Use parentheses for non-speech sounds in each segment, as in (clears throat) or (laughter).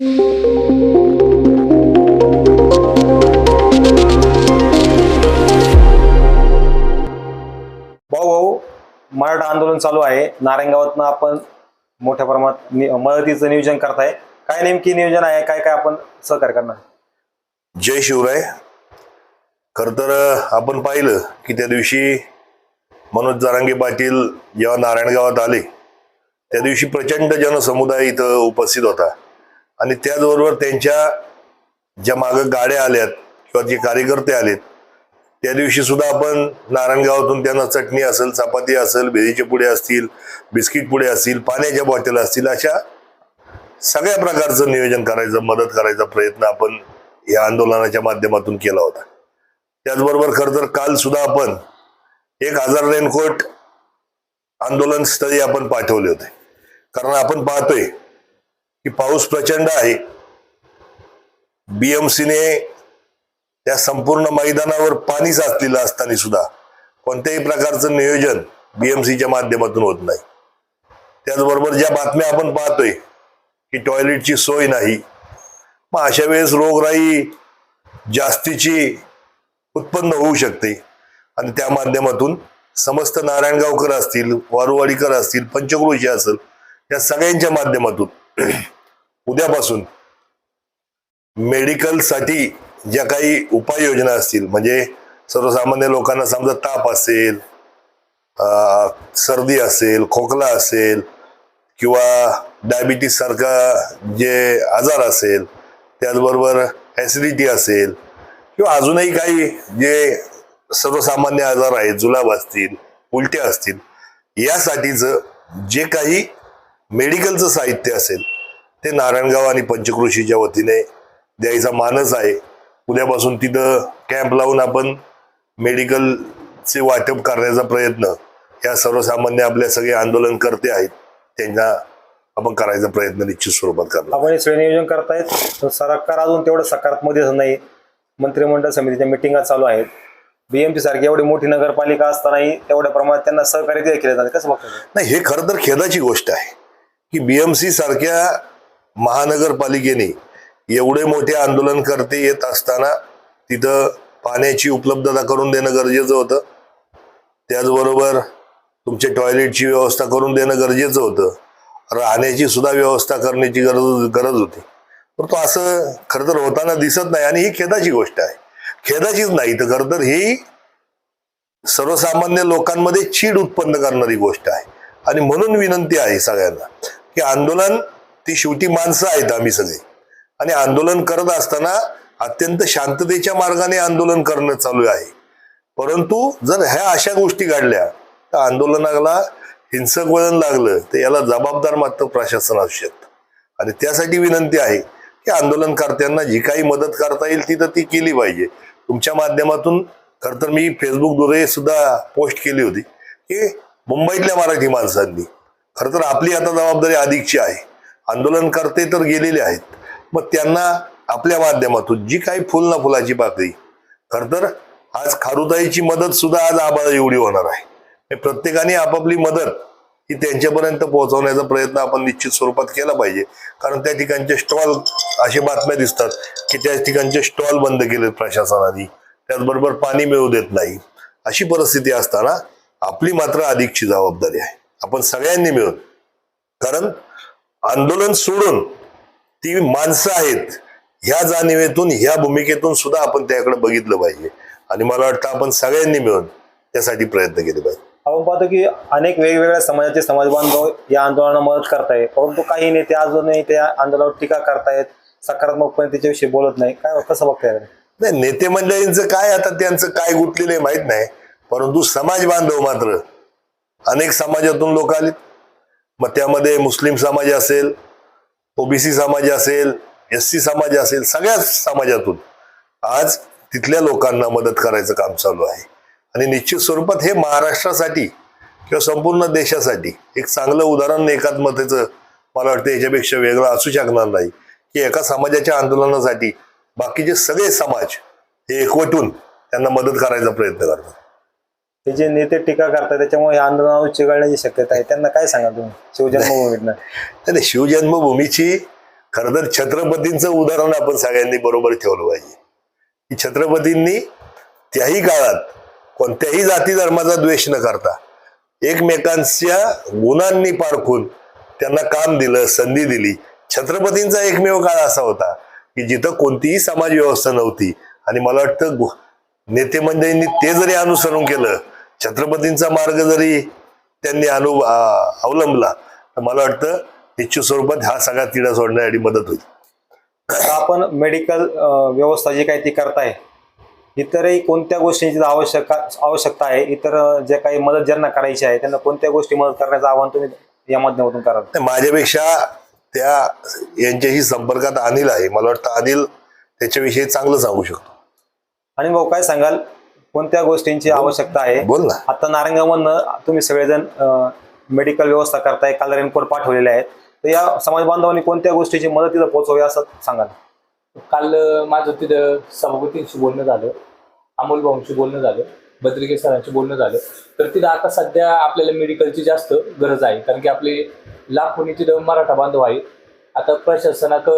भाऊ भाऊ मराठा आंदोलन चालू आहे. नारायणगावातनं आपण मोठ्या प्रमाणात मदतीचं नियोजन करताय. काय नेमकी नियोजन आहे? काय काय आपण सहकार्य करणार? जय शिवराय. खर तर आपण पाहिलं की त्या दिवशी मनोज जारांगे पाटील जेव्हा नारायणगावात आले त्या दिवशी प्रचंड जनसमुदाय इथं उपस्थित होता. आणि त्याचबरोबर त्यांच्या ज्या मागं गाड्या आल्यात किंवा जे कार्यकर्ते आलेत त्या दिवशी सुद्धा आपण नारायणगावातून त्यांना चटणी असेल चपाती असेल भेळीचे पुढे असतील बिस्किट पुढे असतील पाण्याच्या बॉटल असतील अशा सगळ्या प्रकारचं नियोजन करायचं मदत करायचा प्रयत्न आपण या आंदोलनाच्या माध्यमातून केला होता. त्याचबरोबर खरं तर काल सुद्धा आपण एक हजार रेनकोट आंदोलन स्थळी आपण पाठवले होते. कारण आपण पाहतोय की पाऊस प्रचंड आहे. बीएमसीने त्या संपूर्ण मैदानावर पाणी साचलेलं असताना सुद्धा कोणत्याही प्रकारचं नियोजन बीएमसीच्या माध्यमातून होत नाही. त्याचबरोबर ज्या बातम्या आपण पाहतोय की टॉयलेटची सोय नाही मग अशा वेळेस रोगराई जास्तीची उत्पन्न होऊ शकते. आणि त्या माध्यमातून समस्त नारायणगावकर असतील वारुवाडीकर असतील पंचक्रोशी असेल या सगळ्यांच्या माध्यमातून (clears throat) उद्यापासून मेडिकलसाठी ज्या काही उपाययोजना असतील म्हणजे सर्वसामान्य लोकांना समजा ताप असेल सर्दी असेल खोकला असेल किंवा डायबिटीस सारखा जे आजार असेल त्याचबरोबर ॲसिडिटी असेल किंवा अजूनही काही जे सर्वसामान्य आजार आहेत जुलाब असतील उलट्या असतील यासाठीचं जे काही मेडिकलचं साहित्य असेल ते नारायणगाव आणि पंचकृषीच्या वतीने द्यायचा मानस आहे. उद्यापासून तिथं कॅम्प लावून आपण मेडिकलचे वाटप करण्याचा प्रयत्न या सर्वसामान्य आपल्या सगळे आंदोलनकर्ते आहेत त्यांना आपण करायचा प्रयत्न निश्चित स्वरूपात करणार. आपण हे नियोजन करतायत. तर सरकार अजून तेवढं सकारात्मक दिसत नाही मंत्रिमंडळ समितीच्या मिटिंगा चालू आहेत. बीएमपी सारखी एवढी मोठी नगरपालिका असतानाही तेवढ्या प्रमाणात त्यांना सहकार्य केलं जातं कसं बघतो नाही हे खरं तर खेदाची गोष्ट आहे. की बीएमसी सारख्या महानगरपालिकेने एवढे मोठे आंदोलन करते येत असताना तिथं पाण्याची उपलब्धता करून देणं गरजेचं होतं. त्याचबरोबर तुमच्या टॉयलेटची व्यवस्था करून देणं गरजेचं होतं. राहण्याची सुद्धा व्यवस्था करण्याची गरज गरज होती. परंतु असं खरं तर होताना दिसत नाही आणि ही खेदाची गोष्ट आहे. खेदाचीच नाही तर खरं तर ही सर्वसामान्य लोकांमध्ये चीड उत्पन्न करणारी गोष्ट आहे. आणि म्हणून विनंती आहे सगळ्यांना. की आंदोलन ती शेवटी माणसं आहेत आम्ही सगळे. आणि आंदोलन करत असताना अत्यंत शांततेच्या मार्गाने आंदोलन करणं चालू आहे. परंतु जर ह्या अशा गोष्टी घडल्या तर आंदोलनाला हिंसक वळण लागलं तर याला जबाबदार मात्र प्रशासन असू शकतं आणि त्यासाठी विनंती आहे की आंदोलनकर्त्यांना जी काही मदत करता येईल ती तर ती केली पाहिजे. तुमच्या माध्यमातून खरं तर मी फेसबुकद्वारे सुद्धा पोस्ट केली होती की मुंबईतल्या मराठी माणसांनी खरं तर आपली आता जबाबदारी अधिकची आहे. आंदोलनकर्ते तर गेलेले आहेत. मग त्यांना आपल्या माध्यमातून जी काही फुल ना फुलाची पाकळी खरं तर आज खारुताईची मदत सुद्धा आज आबाळ एवढी होणार आहे. हे प्रत्येकाने आपापली मदत ही त्यांच्यापर्यंत पोहोचवण्याचा प्रयत्न आपण निश्चित स्वरूपात केला पाहिजे. कारण त्या ठिकाणचे स्टॉल अशा बातम्या दिसतात की त्या ठिकाणचे स्टॉल बंद केलेत प्रशासनाने. त्याचबरोबर पाणी मिळू देत नाही. अशी परिस्थिती असताना आपली मात्र अधिकची जबाबदारी आहे. आपण सगळ्यांनी मिळून. कारण आंदोलन सोडून ती माणसं आहेत ह्या जाणीवेतून ह्या भूमिकेतून सुद्धा आपण त्याकडे बघितलं पाहिजे. आणि मला वाटतं आपण सगळ्यांनी मिळून त्यासाठी प्रयत्न केले पाहिजे. आपण पाहतो की अनेक वेगवेगळ्या समाजाचे समाज बांधव या आंदोलनाला मदत करतायत. परंतु काही नेते अजूनही त्या आंदोलनावर टीका करतायत सकारात्मकपणे त्याच्याविषयी बोलत नाही. काय कसं बघताय नाही नेते मंडळींचं काय आता त्यांचं काय गुंतलेलं आहे माहीत नाही. परंतु समाज बांधव मात्र अनेक समाजातून लोक आले मग त्यामध्ये मुस्लिम समाज असेल ओबीसी समाज असेल एस सी समाज असेल सगळ्याच समाजातून आज तिथल्या लोकांना मदत करायचं काम चालू आहे. आणि निश्चित स्वरूपात हे महाराष्ट्रासाठी किंवा संपूर्ण देशासाठी एक चांगलं उदाहरण एकात्मतेचं मला वाटतं याच्यापेक्षा वेगळं असू शकणार नाही. की एका समाजाच्या आंदोलनासाठी बाकीचे सगळे समाज हे एकवटून त्यांना मदत करायचा प्रयत्न करतात. ते जे नेते टीका करतात त्याच्यामुळे हे आंदोलनावर चिघळण्याची शक्यता आहे. त्यांना काय सांगा तुम्ही? शिवजन्मभूमीतनं. (laughs) त्याने शिवजन्मभूमीची खरं तर छत्रपतींचं उदाहरण आपण सगळ्यांनी बरोबर ठेवलं पाहिजे. की छत्रपतींनी त्याही काळात कोणत्याही जाती धर्माचा द्वेष न करता एकमेकांच्या गुणांनी पारखून त्यांना काम दिलं संधी दिली. छत्रपतींचा एकमेव काळ असा होता की जिथं कोणतीही समाज व्यवस्था नव्हती. आणि मला वाटतं गु- नेते मंडळींनी ते जरी अनुसरण केलं छत्रपतींचा मार्ग जरी त्यांनी अनु अवलंबला तर मला वाटतं निश्चित स्वरूपात हा सगळा तिढा सोडण्यासाठी मदत होईल. आपण मेडिकल व्यवस्था जी काही ती करताय इतरही कोणत्या गोष्टींची आवश्यक आवश्यकता आहे? इतर जे काही मदत ज्यांना करायची आहे त्यांना कोणत्या गोष्टी मदत करण्याचं आवाहन तुम्ही या माध्यमातून कराल? माझ्यापेक्षा त्या यांच्याशी संपर्कात अनिल आहे. मला वाटतं अनिल त्याच्याविषयी चांगलं सांगू शकतो. आणि भाऊ काय सांगाल? कोणत्या गोष्टींची आवश्यकता आहे? बोल ना. आता नारायणगावमधनं तुम्ही सगळेजण मेडिकल व्यवस्था करताय काल रेनकोट पाठवलेले आहेत. तर या समाज बांधवांनी कोणत्या गोष्टीची मदत तिथं पोहोचवावी असं सांगाल? काल माझं तिथं सभापतींशी बोलणं झालं अमोल भाऊंशी बोलणं झालं बद्रिके सरांशी बोलणं झालं. तर तिथं आता सध्या आपल्याला मेडिकलची जास्त गरज आहे कारण की आपले लाखोनी तिथं मराठा बांधव आहेत. आता प्रशासनाक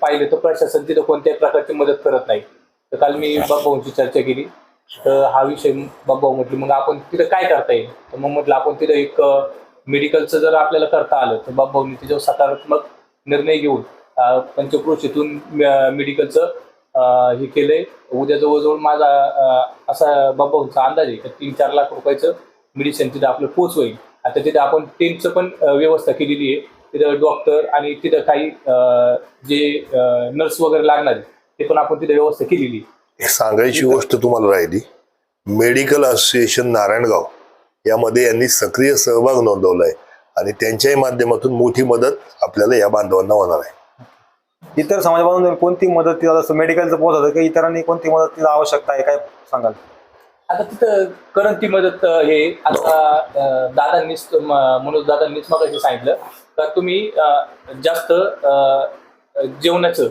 पाहिलं तर प्रशासन तिथं कोणत्याही प्रकारची मदत करत नाही. तर काल मी बाबांची चर्चा केली. तर हा विषय बाबा म्हटलं मग आपण तिथं काय करता येईल? तर मग म्हटलं आपण तिथं एक मेडिकलचं जर आपल्याला करता आलं तर बाबांनी तिच्यावर सकारात्मक निर्णय घेऊन पंचक्रोशीतून मेडिकलचं हे केलंय. उद्या जवळजवळ माझा असा बाबांचा अंदाज आहे की तीन चार लाख रुपयाचं मेडिसिन तिथं आपलं पोच होईल आता तिथं आपण टेंटचं पण व्यवस्था केलेली आहे. तिथं डॉक्टर आणि तिथं काही जे नर्स वगैरे लागणार आहे, ते पण आपण तिथं व्यवस्था केलेली आहे. एक सांगायची गोष्ट तुम्हाला राहिली. मेडिकल असोसिएशन नारायणगाव यामध्ये यांनी सक्रिय सहभाग नोंदवलाय आणि त्यांच्याही माध्यमातून मोठी मदत आपल्याला या बांधवांना होणार आहे. इतर समाज बांधवांनी कोणती मदत तिला जसं मेडिकलचं पोहोचत की इतरांनी कोणती मदत तिला आवश्यकता आहे काय सांगाल? आता तिथं करंट ती मदत हे आता दादांनीच मनोज दादांनीच मग सांगितलं. का तुम्ही जास्त जेवणाचं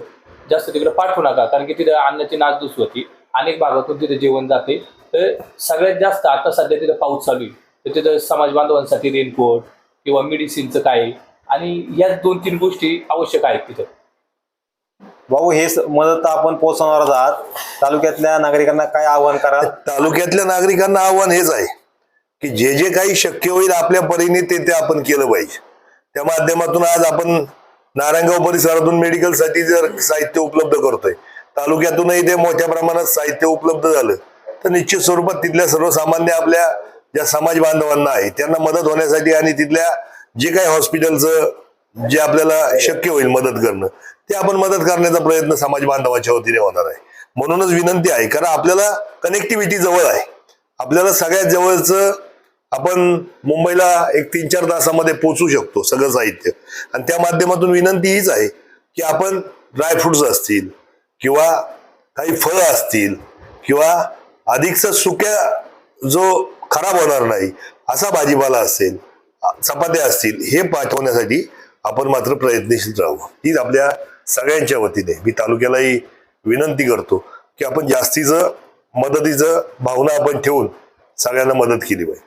जास्त तिकडे पाठवू नका. कारण की तिथं अन्नाची नासधूस होती. अनेक भागातून तिथे जेवण जाते. तर सगळ्यात जास्त आता सध्या तिथं पाऊस चालू आहे. तर तिथं समाज बांधवांसाठी रेनकोट किंवा मेडिसिनचं काय आणि या दोन तीन गोष्टी आवश्यक आहेत तिथं. भाऊ हे मदत आपण पोहोचवणार आहात. तालुक्यातल्या नागरिकांना काय आवाहन कराल? (laughs) तालुक्यातल्या नागरिकांना आव्हान हेच आहे की जे जे काही शक्य होईल आपल्या परीने ते ते आपण केलं पाहिजे. त्या माध्यमातून आज आपण नारायणगाव परिसरातून मेडिकलसाठी जर साहित्य उपलब्ध करतोय तालुक्यातूनही ते मोठ्या प्रमाणात साहित्य उपलब्ध झालं तर निश्चित स्वरूपात तिथल्या सर्वसामान्य आपल्या ज्या समाज बांधवांना आहे त्यांना मदत होण्यासाठी आणि तिथल्या जे काही हॉस्पिटलचं जे आपल्याला शक्य होईल मदत करणं ते आपण मदत करण्याचा प्रयत्न समाज बांधवाच्या वतीने होणार आहे. म्हणूनच विनंती आहे कारण आपल्याला कनेक्टिव्हिटी जवळ आहे. आपल्याला सगळ्यात जवळचं आपण मुंबईला एक तीन चार तासामध्ये पोचू शकतो सगळं साहित्य. आणि त्या माध्यमातून विनंती हीच आहे की आपण ड्रायफ्रुट्स असतील किंवा काही फळं असतील किंवा अधिकचा सुक्या जो खराब होणार नाही असा भाजीपाला असेल चपात्या असतील हे पाठवण्यासाठी आपण मात्र प्रयत्नशील राहू. हीच आपल्या सगळ्यांच्या वतीने मी तालुक्यालाही विनंती करतो की आपण जास्तीचं मदतीचं भावना आपण ठेवून सगळ्यांना मदत केली पाहिजे.